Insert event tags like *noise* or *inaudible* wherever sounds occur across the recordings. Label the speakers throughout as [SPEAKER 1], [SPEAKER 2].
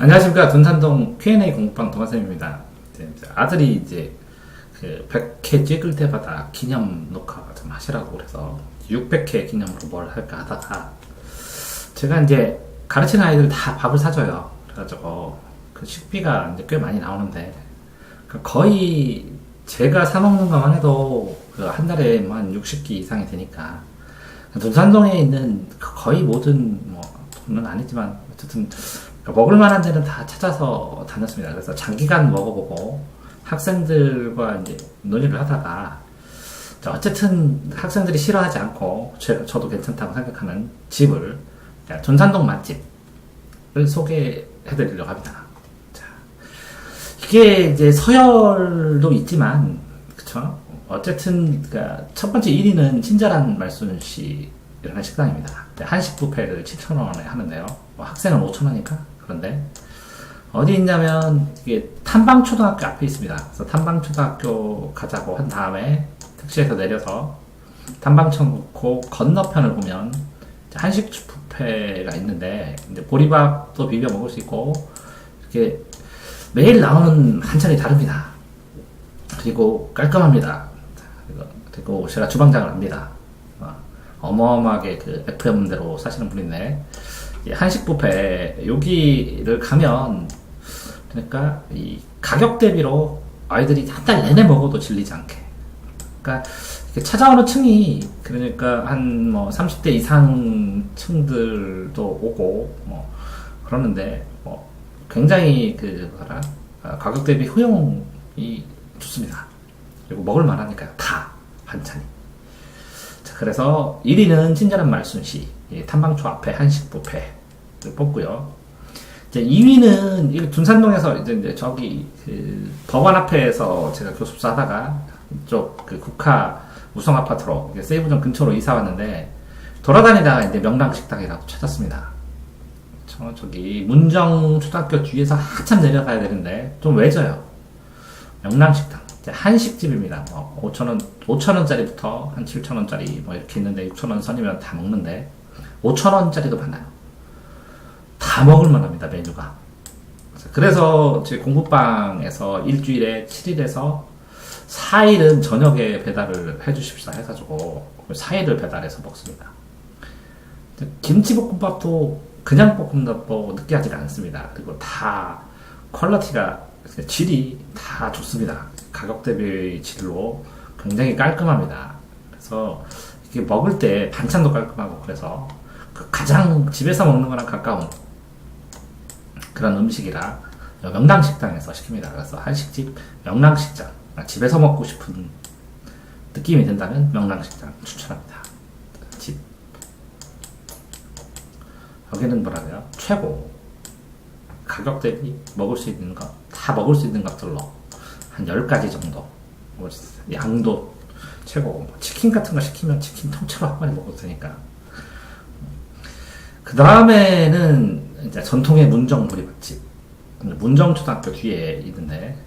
[SPEAKER 1] 안녕하십니까 둔산동 Q&A 공부방 동아쌤입니다. 이제 아들이 이제 그 100회 찍을 때마다 기념 녹화 좀 하시라고 그래서 600회 기념으로 뭘 할까 하다가 제가 이제 가르치는 아이들 다 밥을 사줘요. 그래가지고 그 식비가 이제 꽤 많이 나오는데 그 거의 제가 사 먹는 것만 해도 그 한 달에 뭐한 60기 이상이 되니까 둔산동에 있는 그 거의 모든 뭐 돈은 아니지만 어쨌든 먹을 만한 데는 다 찾아서 다녔습니다. 그래서 장기간 먹어보고 학생들과 이제 논의를 하다가 자, 어쨌든 학생들이 싫어하지 않고 제- 저도 괜찮다고 생각하는 집을 자, 전산동 맛집을 소개해드리려고 합니다. 자, 이게 이제 서열도 있지만 그쵸? 어쨌든 그러니까 첫 번째 1위는 친절한 말순 씨라는 식당입니다. 네, 한식 뷔페를 7,000원에 하는데요. 뭐 학생은 5,000원이니까 그런데 어디 있냐면 이게 탐방초등학교 앞에 있습니다. 그래서 탐방초등학교 가자고 한 다음에 택시에서 내려서 탐방청 놓고 건너편을 보면 한식 뷔페가 있는데 이제 보리밥도 비벼 먹을 수 있고 이렇게 매일 나오는 한찬이 다릅니다. 그리고 깔끔합니다. 그리고, 제가 주방장을 합니다. 어, 어마어마하게 그 FM대로 사시는 분인데 이 한식 뷔페 여기를 가면 그러니까 이 가격 대비로 아이들이 한 달 내내 먹어도 질리지 않게 그러니까 찾아오는 층이 그러니까 한 뭐 30대 이상 층들도 오고 뭐 그러는데 뭐 굉장히 그 뭐라 아, 가격 대비 효용이 좋습니다. 그리고 먹을 만하니까요. 다 반찬이. 자, 그래서 1위는 친절한 말순시 이 탐방초 앞에 한식 뷔페를 뽑고요. 이제 2위는 이 둔산동에서 이제, 이제 저기 그 법원 앞에서 제가 교습사 하다가 이쪽 그 국화 우성 아파트로 이게 세이브점 근처로 이사 왔는데 돌아다니다가 이제 명랑 식당이라고 찾았습니다. 저 저기 문정 초등학교 뒤에서 한참 내려가야 되는데 좀 외져요. 명랑 식당 이제 한식집입니다. 뭐 5천 원 5천 원짜리부터 한 7천 원짜리 뭐 이렇게 있는데 6천 원 선이면 다 먹는데 5천 원짜리도 많아요. 다 먹을 만 합니다 메뉴가. 그래서 제 공부방에서 일주일에 7일에서 4일은 저녁에 배달을 해주십사 해가지고 4일을 배달해서 먹습니다. 김치볶음밥도 그냥 볶음밥도 느끼하지 않습니다. 그리고 다 퀄리티가 질이 다 좋습니다. 가격 대비 질로 굉장히 깔끔합니다. 그래서 이게 먹을 때 반찬도 깔끔하고 그래서 그 가장 집에서 먹는 거랑 가까운 그런 음식이라 명랑 식당에서 시킵니다. 그래서 한식집 명랑 식당 아, 집에서 먹고 싶은 느낌이 든다면 명랑 식당 추천합니다. 집 여기는 뭐라고요? 최고 가격 대비 먹을 수 있는 것 다 먹을 수 있는 것들로 한 10가지 정도. 양도 최고 뭐 치킨 같은 거 시키면 치킨 통째로 한 마리 먹어도 되니까 그 다음에는 이제 전통의 문정 보리밥집. 문정 초등학교 뒤에 있는데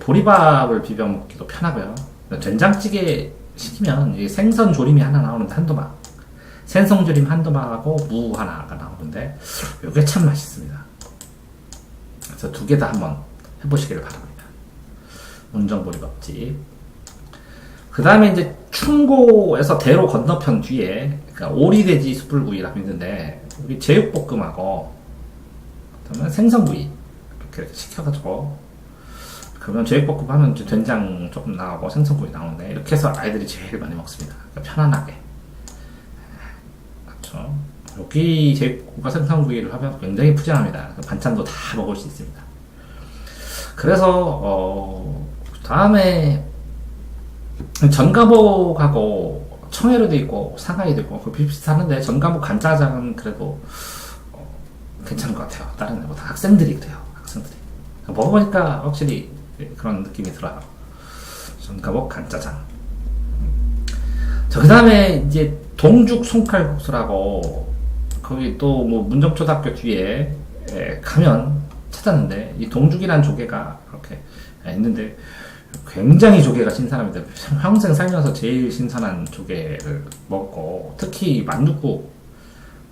[SPEAKER 1] 보리밥을 비벼 먹기도 편하고요. 된장찌개 시키면 생선 조림이 하나 나오는데 한도막. 생선 조림 한도막하고 무 하나가 나오는데 이게 참 맛있습니다. 그래서 두 개 다 한번 해보시기를 바랍니다. 문정 보리밥집. 그 다음에 이제 충고에서 대로 건너편 뒤에 그러니까 오리돼지 숯불구이라고 있는데 우리 제육볶음하고 그다음에 생선구이 이렇게, 이렇게 시켜가지고 그러면 제육볶음 하면 이제 된장 조금 나오고 생선구이 나오는데 이렇게 해서 아이들이 제일 많이 먹습니다. 그러니까 편안하게. 그렇죠? 여기 제육볶음과 생선구이를 하면 굉장히 푸짐합니다. 반찬도 다 먹을 수 있습니다. 그래서 어 다음에 전가복하고 청해로도 있고 상하이도 있고 그 비슷하는데 전가복 간짜장은 그래도 어, 괜찮은 것 같아요. 다른 데보다 학생들이 그래요. 학생들이 먹어보니까 확실히 그런 느낌이 들어요. 전가복 간짜장. 자, 그 다음에 이제 동죽 송칼국수라고 거기 또 뭐 문정초등학교 뒤에 에, 가면 찾았는데 이 동죽이라는 조개가 이렇게 있는데 굉장히 조개가 신선합니다. 평생 살면서 제일 신선한 조개를 먹고 특히 만둣국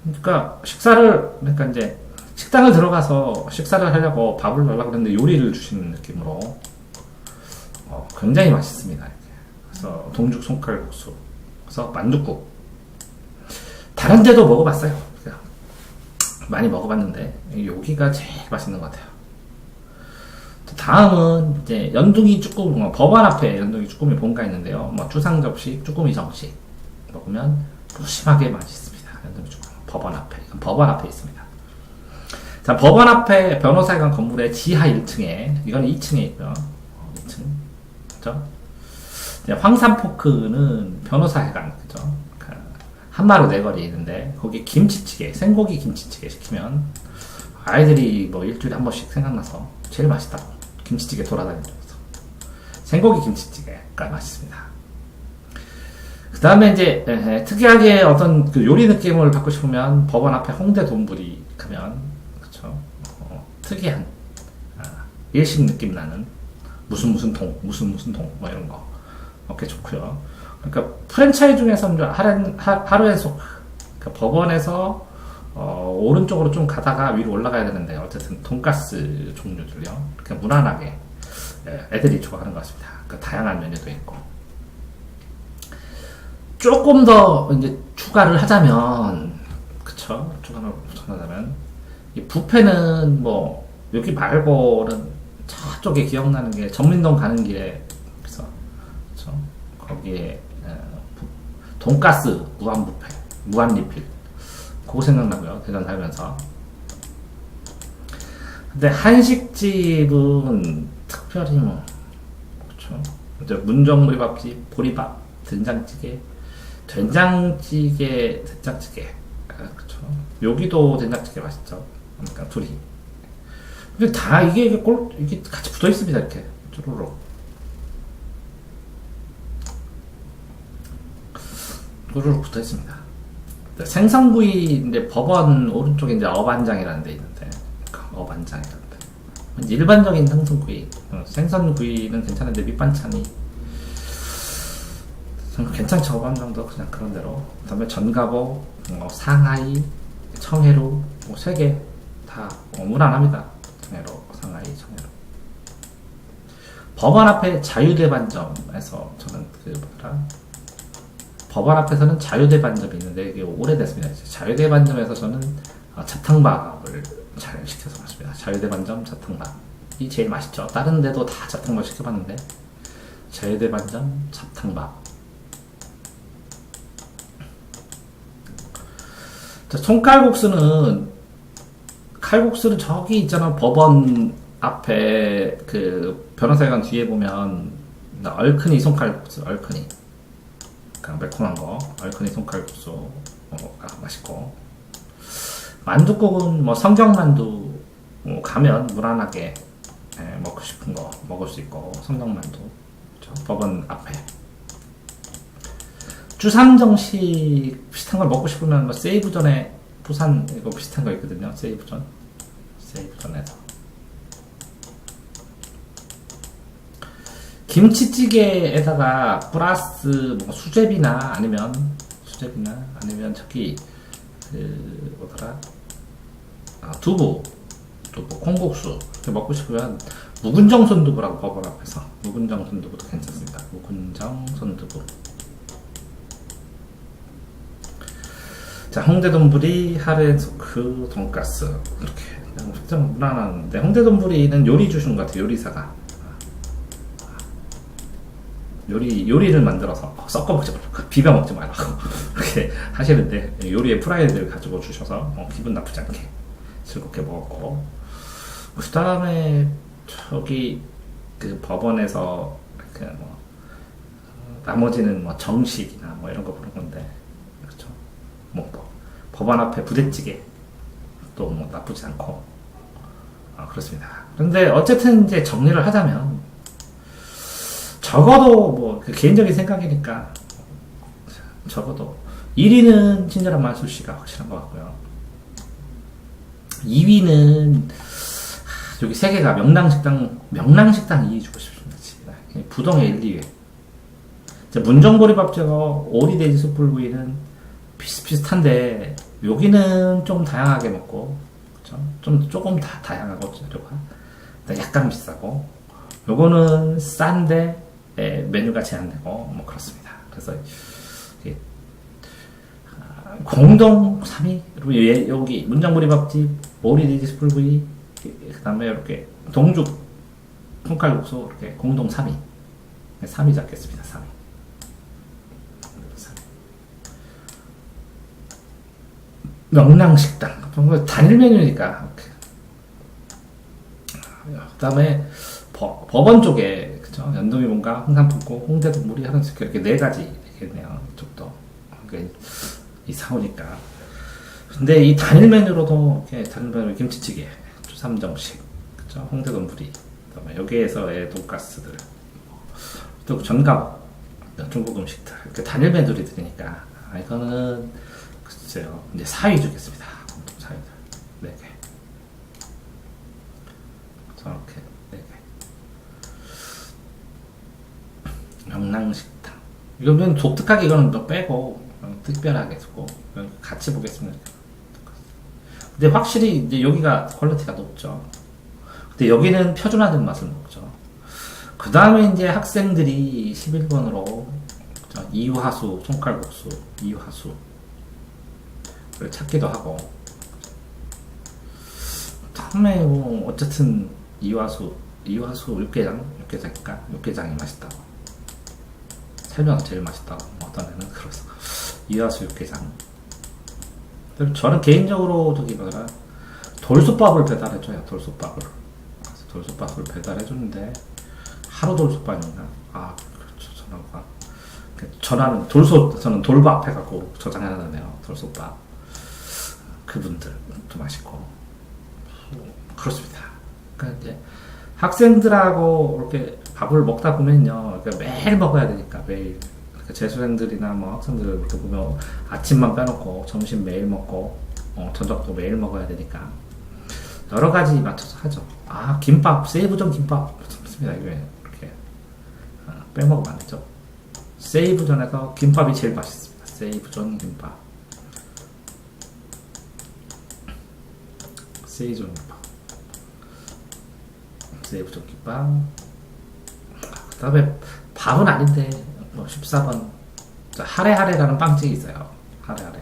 [SPEAKER 1] 그러니까 식사를 그러니까 이제 식당을 들어가서 식사를 하려고 밥을 넣으려고 그랬는데 요리를 주시는 느낌으로 어, 굉장히 맛있습니다. 그래서 동죽 손칼국수, 그래서 만둣국. 다른 데도 먹어봤어요. 많이 먹어봤는데 여기가 제일 맛있는 것 같아요. 또 다음은 이제 연둥이 쭈꾸미, 뭐 법원 앞에 연둥이 쭈꾸미 본가 있는데요. 뭐 주상 접시, 쭈꾸미 정식 먹으면 무심하게 맛있습니다. 연둥이 쭈꾸미 법원 앞에, 법원 앞에 있습니다. 자, 법원 앞에 변호사관 건물의 지하 1층에, 이건 2층에 있고요. 어, 2층. 그죠? 이제 황산 포크는 변호사회관, 그죠? 그 한마루 내거리에 있는데, 거기 김치찌개, 생고기 김치찌개 시키면, 아이들이 뭐 일주일에 한 번씩 생각나서 제일 맛있다고. 김치찌개 돌아다니면서. 생고기 김치찌개가 맛있습니다. 그 다음에 이제 에, 특이하게 어떤 그 요리 느낌을 받고 싶으면 법원 앞에 홍대 돈부리 가면 그쵸 어, 특이한 아, 일식 느낌 나는 무슨 무슨 동 무슨 무슨 동 뭐 이런 거 먹기 좋고요. 그러니까 프랜차이즈 중에서 이제 하루 하루 연속 그러니까 법원에서 어, 오른쪽으로 좀 가다가 위로 올라가야 되는데 어쨌든 돈가스 종류들요. 그냥 무난하게 예, 애들이 좋아하는 것 같습니다. 그러니까 다양한 메뉴도 있고. 조금 더 이제 추가를 하자면, 그쵸? 추가를 하자면, 이 뷔페는 뭐, 여기 말고는 저쪽에 기억나는 게 전민동 가는 길에, 그래서? 거기에, 에, 부- 돈가스 무한 뷔페, 무한 리필. 그거 생각나고요. 대전 살면서. 근데 한식집은 특별히 뭐, 그쵸? 이제 문정보리밥집, 보리밥, 된장찌개, 된장찌개, 된장찌개. 아, 그쵸. 여기도 된장찌개 맛있죠. 그러니까 둘이. 근데 다 이게, 이게 꼴, 이게 같이 붙어 있습니다. 이렇게. 쭈루룩. 쭈루룩 붙어 있습니다. 네, 생선구이, 이제 법원 오른쪽에 이제 어반장이라는 데 있는데, 그 어반장이라는 데. 일반적인 생선구이. 어, 생선구이는 괜찮은데 밑반찬이 좀 괜찮죠 어반 정도 그냥 그런 대로 그 다음에 전가보 어, 상하이 청해루 뭐세개다 어, 무난합니다 청해루 상하이 청해루 법원 앞에 자유대반점에서 저는 그 뭐라 법원 앞에서는 자유대 반점이 있는데 이게 오래됐습니다. 이제 자유대 반점에서 저는 어, 자탕밥을 잘 시켜서 먹습니다. 자유대 반점 자탕밥 이 제일 맛있죠. 다른 데도 다 자탕밥 시켜봤는데 자유대 반점 자탕밥 자, 손칼국수는 칼국수는 저기 있잖아. 법원 앞에 그 변호사관 뒤에 보면 나 얼큰이 손칼국수 얼큰이 그냥 매콤한 거 얼큰이 손칼국수 어, 아, 맛있고 만두국은 뭐 성경만두 뭐 가면 무난하게 예, 먹고 싶은 거 먹을 수 있고 성경만두? 법원 앞에 주삼정식 비슷한 걸 먹고 싶으면 뭐 세이브전에 부산 이거 비슷한 거 있거든요. 세이브전. 세이브전에서. 김치찌개에다가 플러스 뭐 수제비나 아니면 수제비나 아니면 저기 그 뭐더라 아, 두부 두부 콩국수 이렇게 먹고 싶으면 묵은정 손두부라고 법원 앞에서 묵은정 손두부도 괜찮습니다. 묵은정 손두부. 자, 홍대돈부리, 하레소크, 돈가스 이렇게 그냥 무난한데 홍대돈부리는 요리 주신 것 같아요. 요리사가 요리 요리를 만들어서 섞어 먹지 말고 *laughs* 비벼 먹지 말라고 *laughs* 이렇게 하시는데 요리의 프라이드를 가지고 주셔서 어, 기분 나쁘지 않게 즐겁게 먹었고 그 다음에 저기 그 법원에서 그 뭐, 나머지는 뭐 정식이나 뭐 이런 거 보는 건데 그렇죠. 뭐, 뭐 법원 앞에 부대찌개 또 뭐 나쁘지 않고 아, 그렇습니다. 그런데 어쨌든 이제 정리를 하자면 적어도 뭐그 개인적인 생각이니까 적어도 1위는 친절한 만수 씨가 확실한 것 같고요. 2위는 여기 세 개가 명랑식당 명랑식당 2위 주고 싶습니다. 부동의 1, 2위. 이제 문정보리밥제가 오리돼지 숯불구이는 비슷비슷한데 여기는 좀 다양하게 먹고 그쵸? 좀 조금 다 다양하고 재료가 약간 비싸고 요거는 싼데 예, 메뉴가 제한되고 뭐 그렇습니다. 그래서 아, 공동 3위 그리고 얘- 여기 문정부리밥집 모리디지 풀구이 그 다음에 이렇게 동죽 통칼국수 이렇게 공동 3위 3위 잡겠습니다. 3위. 3위. 명랑식당. 뭐 단일 메뉴니까. 그 다음에 법원 쪽에 그죠 연동이 뭔가 흥삼품고 홍대도 물이 식 이렇게 네 가지 되겠네요. 이쪽도 그러니까 이 사오니까. 근데 이 단일 메뉴로도 이렇게 단일 메뉴 김치찌개, 주삼정식, 그죠 홍대도 물이. 여기에서의 돈가스들, 또 전갑, 중국 음식들 이렇게 단일 메뉴들이 되니까 아, 이거는 글쎄요 이제 4위 주겠습니다. 공동 4위들 네 개. 저렇게 네 개. 명랑식당. 이거는 독특하게 이거는 또 빼고 어, 특별하게 이건 같이 보겠습니다. 근데 확실히 이제 여기가 퀄리티가 높죠. 근데 여기는 표준화된 맛을 먹죠. 그 다음에 이제 학생들이 11번으로 이화수, 손칼국수, 이화수 를 찾기도 하고 다음에 뭐 어쨌든 이화수, 이화수 육개장, 육개장일까? 육개장이 맛있다고 설명은 제일 맛있다고 뭐 어떤 애는 그래서 이화수 육개장. 저는 개인적으로 저기 뭐라? 돌솥밥을 배달해줘요 돌솥밥을. 돌솥밥을 배달해주는데 하루 돌솥밥인가? 아 그렇죠. 전화가. 전화는 돌솥 저는 돌밥 해갖고 저장해놨네요 돌솥밥. 그분들도 맛있고. 그렇습니다. 그러니까 이제 학생들하고 이렇게 밥을 먹다 보면요 그러니까 매일 먹어야 되니까 매일 그러니까 재수생들이나 뭐 학생들 이렇게 보면 아침만 빼놓고 점심 매일 먹고 어, 저녁도 매일 먹어야 되니까 여러 가지 맞춰서 하죠. 아 김밥 세이브전 김밥 좋습니다. 이게 이렇게 아, 빼먹으면 안 되죠. 세이브전에서 김밥이 제일 맛있습니다. 세이브전 김밥. 세이브전 김밥. 세이브전 김밥. 그 다음에 밥은 아닌데 뭐 14번 저 하레하레라는 빵집이 있어요. 하레하레.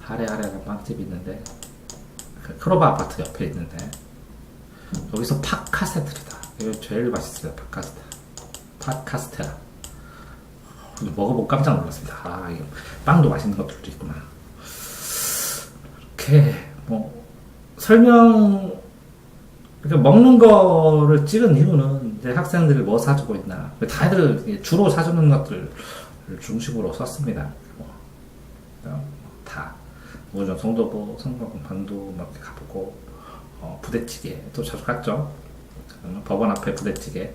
[SPEAKER 1] 하레하레라는 빵집이 있는데 그 크로바 아파트 옆에 있는데 여기서 팟카스테르다. 이거 제일 맛있어요. 팟카스테. 팟카스테라. 먹어보고 깜짝 놀랐습니다. 아, 이거 빵도 맛있는 것들도 있구나. 이렇게 뭐 설명 이렇게 먹는 거를 찍은 이유는 이제 학생들이 뭐 사주고 있나. 다들 주로 사주는 것들을 중심으로 썼습니다. 뭐, 어, 다. 우전 송도부, 성곽 반도 막 가보고, 어, 부대찌개 또 자주 갔죠. 법원 앞에 부대찌개.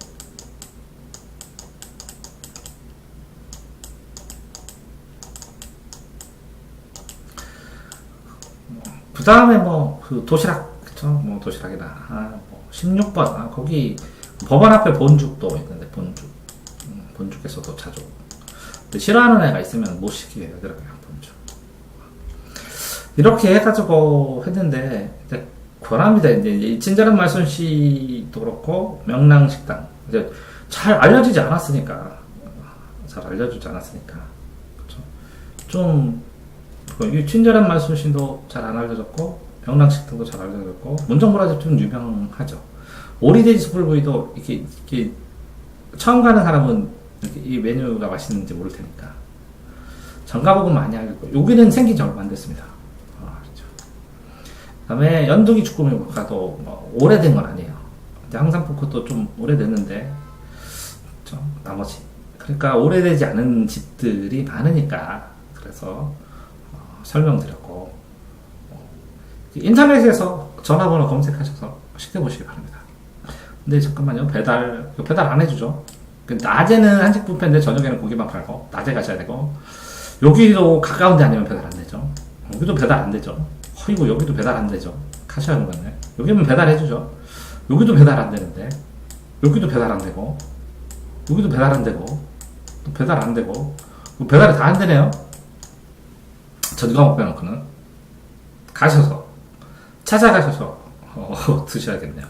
[SPEAKER 1] 그 다음에 뭐, 그 도시락, 그쵸? 뭐, 도시락이나, 아, 뭐, 16번, 아, 거기, 법원 앞에 본죽도 있는데, 본죽. 음, 본죽에서도 자주. 싫어하는 애가 있으면 못 시키게 하더라고요, 본죽. 이렇게 해가지고 했는데, 이제, 권합니다. 이제, 이 친절한 말순 씨도 그렇고, 명랑식당. 이제, 잘 알려지지 않았으니까. 잘 알려주지 않았으니까. 좀, 그이 친절한 말씀신도 잘 안 알려졌고 명랑식당도 잘 알려졌고 문정보라집 좀 유명하죠. 오리돼지 숯불구이도 이렇게, 이렇게 처음 가는 사람은 이 메뉴가 맛있는지 모를 테니까 전가복은 많이 알고 여기는 생긴 지 얼마 안 됐습니다. 아, 그렇죠. 그 다음에 연두기 축구미가도 뭐 오래된 건 아니에요. 이제 항상 포크도 좀 오래됐는데 그렇죠? 나머지 그러니까 오래되지 않은 집들이 많으니까 그래서 어, 설명드렸고 어, 인터넷에서 전화번호 검색하셔서 시켜보시기 바랍니다. 근데 잠깐만요 배달 배달 안 해주죠. 그 낮에는 한식 뷔페인데 저녁에는 고기만 팔고 낮에 가셔야 되고 여기도 가까운데 아니면 배달 안 되죠. 여기도 배달 안 되죠. 허이고 여기도 배달 안 되죠. 가셔야 하는 건데 여기는 배달 해주죠. 여기도 배달 안 되는데 여기도 배달 안 되고 여기도 배달 안 되고 또 배달 안 되고 배달이 다 안 되네요. 전과목 빼놓고는 가셔서 찾아가셔서 어, *laughs* 드셔야겠네요.